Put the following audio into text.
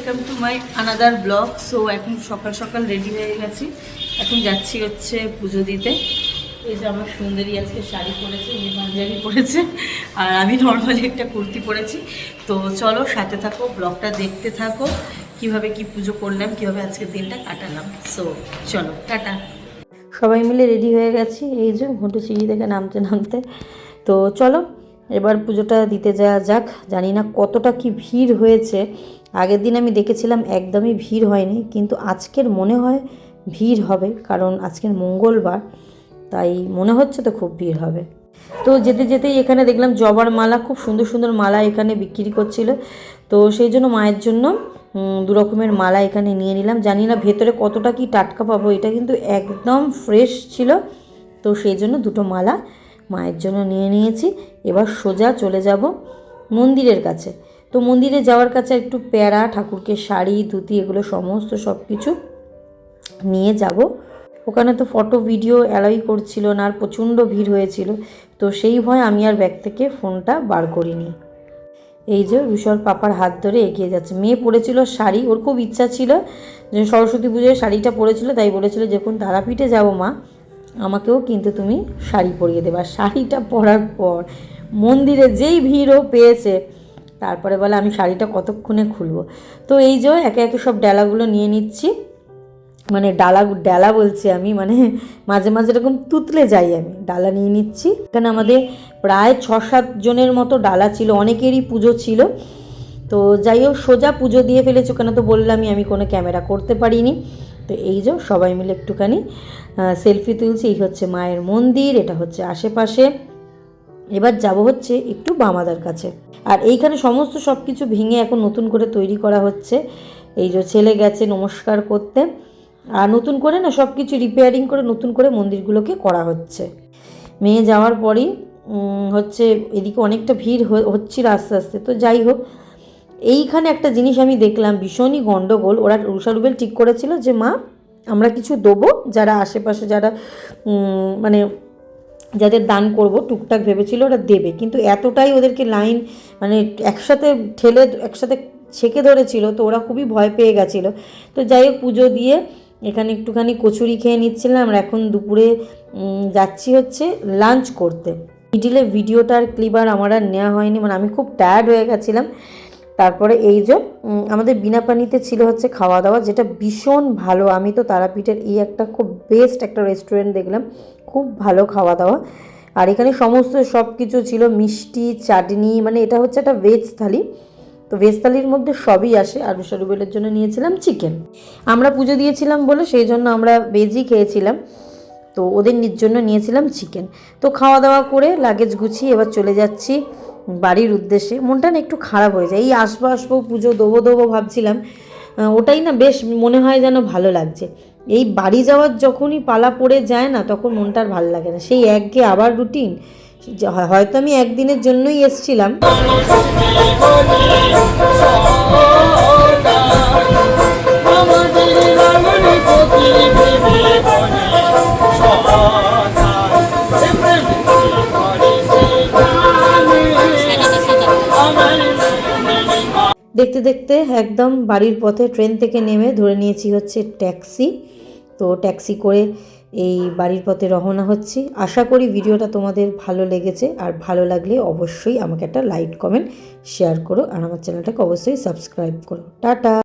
Welcome to my another blog so এখন সকাল সকাল রেডি হয়ে গেছি। এখন যাচ্ছি হচ্ছে পুজো দিতে। এই যে আমার সুন্দরী আজকে শাড়ি পরেছে, উনি পাঞ্জাবি পরেছে, আর আমি নর্মালি একটা কুর্তি পরেছি। তো চলো সাথে থাকো ব্লগটা দেখতে থাকো, কীভাবে কি পুজো করলাম, কীভাবে আজকের দিনটা কাটালাম। সো চলো, টাটা। সবাই মিলে রেডি হয়ে গেছি। এই যে ঘুঁটু সিঁড়ি থেকে নামতে নামতে। তো চলো এবার পুজোটা দিতে যাওয়া যাক। জানি না কতটা কি ভিড় হয়েছে। আগের দিন আমি দেখেছিলাম একদমই ভিড় হয়নি, কিন্তু আজকের মনে হয় ভিড় হবে, কারণ আজকের মঙ্গলবার, তাই মনে হচ্ছে তো খুব ভিড় হবে। তো যেতে যেতেই এখানে দেখলাম জবার মালা, খুব সুন্দর সুন্দর মালা এখানে বিক্রি করছিল। তো সেই জন্য মায়ের জন্য দু রকমের মালা এখানে নিয়ে নিলাম। জানি না ভেতরে কতটা কি টাটকা পাবো, এটা কিন্তু একদম ফ্রেশ ছিল। তো সেই জন্য দুটো মালা মায়ের জন্য নিয়ে নিয়েছি। এবার সোজা চলে যাব মন্দিরের কাছে। তো মন্দিরে যাওয়ার কাছে একটু প্যারা, ঠাকুরকে শাড়ি, ধুতি, এগুলো সমস্ত সব কিছু নিয়ে যাব। ওখানে তো ফটো, ভিডিও অ্যালাউই করছিল না, আর প্রচণ্ড ভিড় হয়েছিল। তো সেই ভয় আমি আর ব্যাগ থেকে ফোনটা বার করিনি। এই যে রুষর পাপার হাত ধরে এগিয়ে যাচ্ছে। মেয়ে পরেছিল শাড়ি, ওর খুব ইচ্ছা ছিল যে সরস্বতী পুজোয় শাড়িটা পরেছিল তাই বলেছিল যখন তারাপীঠে যাব মা। আমাকেও কিন্তু তুমি শাড়ি পরিয়ে দেবে। শাড়িটা পরার পর মন্দিরে যেই ভিড়ও পেয়েছে, তারপরে বলে আমি শাড়িটা কতক্ষণে খুলবো? তো এই যে একে একে সব ডালাগুলো নিয়ে নিচ্ছি। মানে ডালা ডালা বলছি আমি মানে মাঝে মাঝে এরকম তুতলে যাই আমি। ডালা নিয়ে নিচ্ছি। এখানে আমাদের প্রায় ছ সাত জনের মতো ডালা ছিল, অনেকেরই পুজো ছিল। তো যাই হোক, সোজা পুজো দিয়ে ফেলেছি ওখানে তো বললামই, আমি কোনো ক্যামেরা করতে পারিনি। তো এই যে সবাই মিলে একটুখানি সেলফি তুলছি, এই হচ্ছে মায়ের মন্দির, এটা হচ্ছে আশেপাশে। এবার যাব হচ্ছে একটু বামাদার কাছে। আর এইখানে সমস্ত সব কিছু ভেঙে এখন নতুন করে তৈরি করা হচ্ছে। এই যে ছেলে গেছে নমস্কার করতে। আর নতুন করে না সব কিছু রিপেয়ারিং করে নতুন করে মন্দিরগুলোকে করা হচ্ছে। মেয়ে যাওয়ার পরই হচ্ছে এদিকে অনেকটা ভিড় হচ্ছিল আস্তে আস্তে। তো যাই হোক এইখানে একটা জিনিস আমি দেখলাম, ভীষণই গণ্ডগোল ওরা রুষা রুবেল ঠিক করেছিল যে, মা, আমরা কিছু দেবো, যারা আশেপাশে, যারা মানে যাদের দান করব, টুকটাক ভেবেছিল ওরা দেবে। কিন্তু এতটাই ওদেরকে লাইন মানে একসাথে ঠেলে, একসাথে ছেঁকে ধরেছিল, তো ওরা খুবই ভয় পেয়ে গেছিল। তো যাই হোক, পুজো দিয়ে এখানে একটুখানি কচুরি খেয়ে নিচ্ছিলাম। আমরা এখন দুপুরে যাচ্ছি হচ্ছে লাঞ্চ করতে। মিডিলে ভিডিওটার ক্লিপ আর আমার আর নেওয়া হয়নি মানে আমি খুব টায়ার্ড হয়ে গেছিলাম। তারপরে এই যে আমাদের বিনা পানিতে ছিল হচ্ছে খাওয়া দাওয়া যেটা ভীষণ ভালো। আমি তো তারাপীঠের এই একটা খুব বেস্ট একটা রেস্টুরেন্ট দেখলাম। খুব ভালো খাওয়া দাওয়া আর এখানে সমস্ত সব কিছু ছিল, মিষ্টি, চাটনি মানে এটা হচ্ছে একটা ভেজ থালি। তো ভেজ থালির মধ্যে সবই আসে। আর রুবেলের জন্য নিয়েছিলাম চিকেন আমরা পুজো দিয়েছিলাম বলে সেই জন্য আমরা ভেজই খেয়েছিলাম। তো ওদের জন্য নিয়েছিলাম চিকেন তো খাওয়া দাওয়া করে লাগেজ গুছিয়ে এবার চলে যাচ্ছি। বাড়ির উদ্দেশ্যে, মনটা না একটু খারাপ হয়ে যায়। এই আসব আসব, পুজো দেবো দেবো ভাবছিলাম ওটাই না বেশ মনে হয় যেন ভালো লাগছে। এই বাড়ি যাওয়ার যখনই পালা পড়ে যায় না, তখন মনটা আর ভালো লাগে না। সেই একঘে আবার রুটিন হয়তো আমি একদিনের জন্যই এসছিলাম। দেখতে দেখতে একদম বাড়ির পথে ট্রেন থেকে নেমে ধরে নিয়েছি হচ্ছে ট্যাক্সি। তো ট্যাক্সি করে এই বাড়ির পথে রওনা হচ্ছি। আশা করি ভিডিওটা তোমাদের ভালো লেগেছে। আর ভালো লাগলে অবশ্যই আমাকে একটা লাইক, কমেন্ট, শেয়ার করো। আর আমার চ্যানেলটাকে অবশ্যই সাবস্ক্রাইব করো। টাটা!